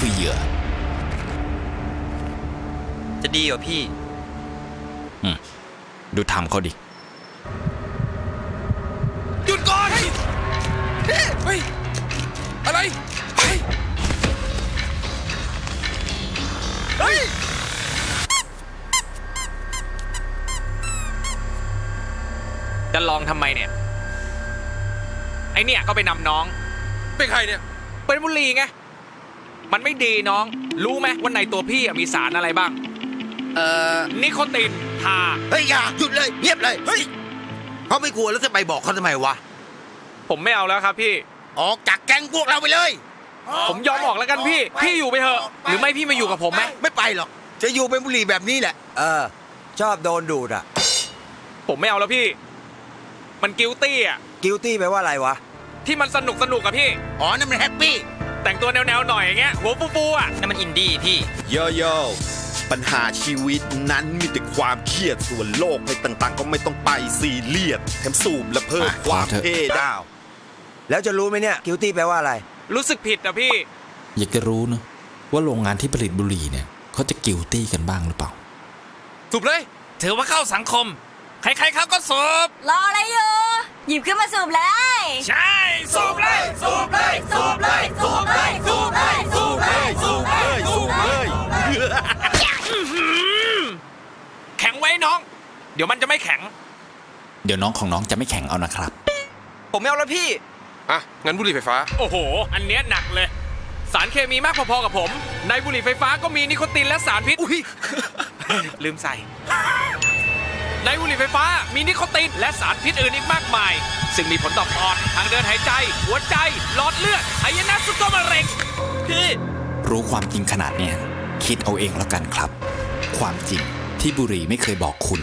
คือเหยื่อ จะดีเหรอพี่ดูทำเขาดิ หยุดก่อนเฮ้ยเฮ้ยอะไร เฮ้ย เฮ้ย จะลองทำไมเนี่ย ไอเนี่ยก็ไปนำน้อง เป็นใครเนี่ย เป็นบุหรี่ไง มันไม่ดีน้อง รู้ไหมว่าในตัวพี่อะมีสารอะไรบ้าง เอ่อนิโคตินทา เฮ้ยอย่าหยุดเลยเงียบเลยเฮ้ยเขาไม่กลัวแล้วจะไปบอกเขาทำไมวะผมไม่เอาแล้วครับพี่ ออกจากแก๊งพวกเราไปเลยผมยอมออกแล้วกันพี่พี่อยู่ไปเถอะหรือไม่พี่มาอยู่กับผมไหม ไม่ไปหรอก จะอยู่เป็นบุหรี่แบบนี้แหละ เออ ชอบโดนดูดอะผมไม่เอาแล้วพี่ มันกิลตี้อะ กิลตี้แปลว่าอะไรวะ ที่มันสนุกสนุกอะพี่ อ๋อนั่นมันแฮปปี้ แต่งตัวแนวๆหน่อยอย่างเงี้ยหัวฟูๆอะนั่นมันอินดี้พี่ โยโย่ปัญหาชีวิตนั้นมีแต่ความเครียดส่วนโลกในต่างๆ ก็ไม่ต้องไปซีเรียสแถมสูบและเพิ่มอะความขอเถอะเท่ได้าว แล้วจะรู้ไหมเนี่ยกิลตี้แปลว่าอะไร รู้สึกผิดอะพี่ อยากจะรู้เนอะว่าโรงงานที่ผลิตบุหรี่เนี่ยเขาจะกิลตี้กันบ้างหรือเปล่าสุบเลย ถือว่าเข้าสังคม ใครๆเขาก็สูบ รออะไรอยู่ หยิบขึ้นมาสูบเลย ใช่สูบเลยสูบเลยสูบเลยสูบเลยสูบเลยสูบเลยสูบเลยสูบเลยแข็งไว้น้อง เดี๋ยวมันจะไม่แข็ง เดี๋ยวน้องของน้องจะไม่แข่งเอานะครับ ผมไม่เอาแล้วพี่ อะ งั้นบุหรี่ไฟฟ้า โอ้โห อันเนี้ยหนักเลย สารเคมีมากพอๆกับผม ในบุหรี่ไฟฟ้าก็มีนิโคตินและสารพิษ อุ้ย ลืมใส่ ในบุหรี่ไฟฟ้ามีนิโคติน และสารพิษอื่นอีกมากมาย ซึ่งมีผลต่อปอด ทางเดินหายใจ หัวใจ หลอดเลือดอายนะสุกมะเร็งพี่รู้ความจริงขนาดเนี้ยคิดเอาเองแล้วกันครับ ความจริงที่บุหรี่ไม่เคยบอกคุณ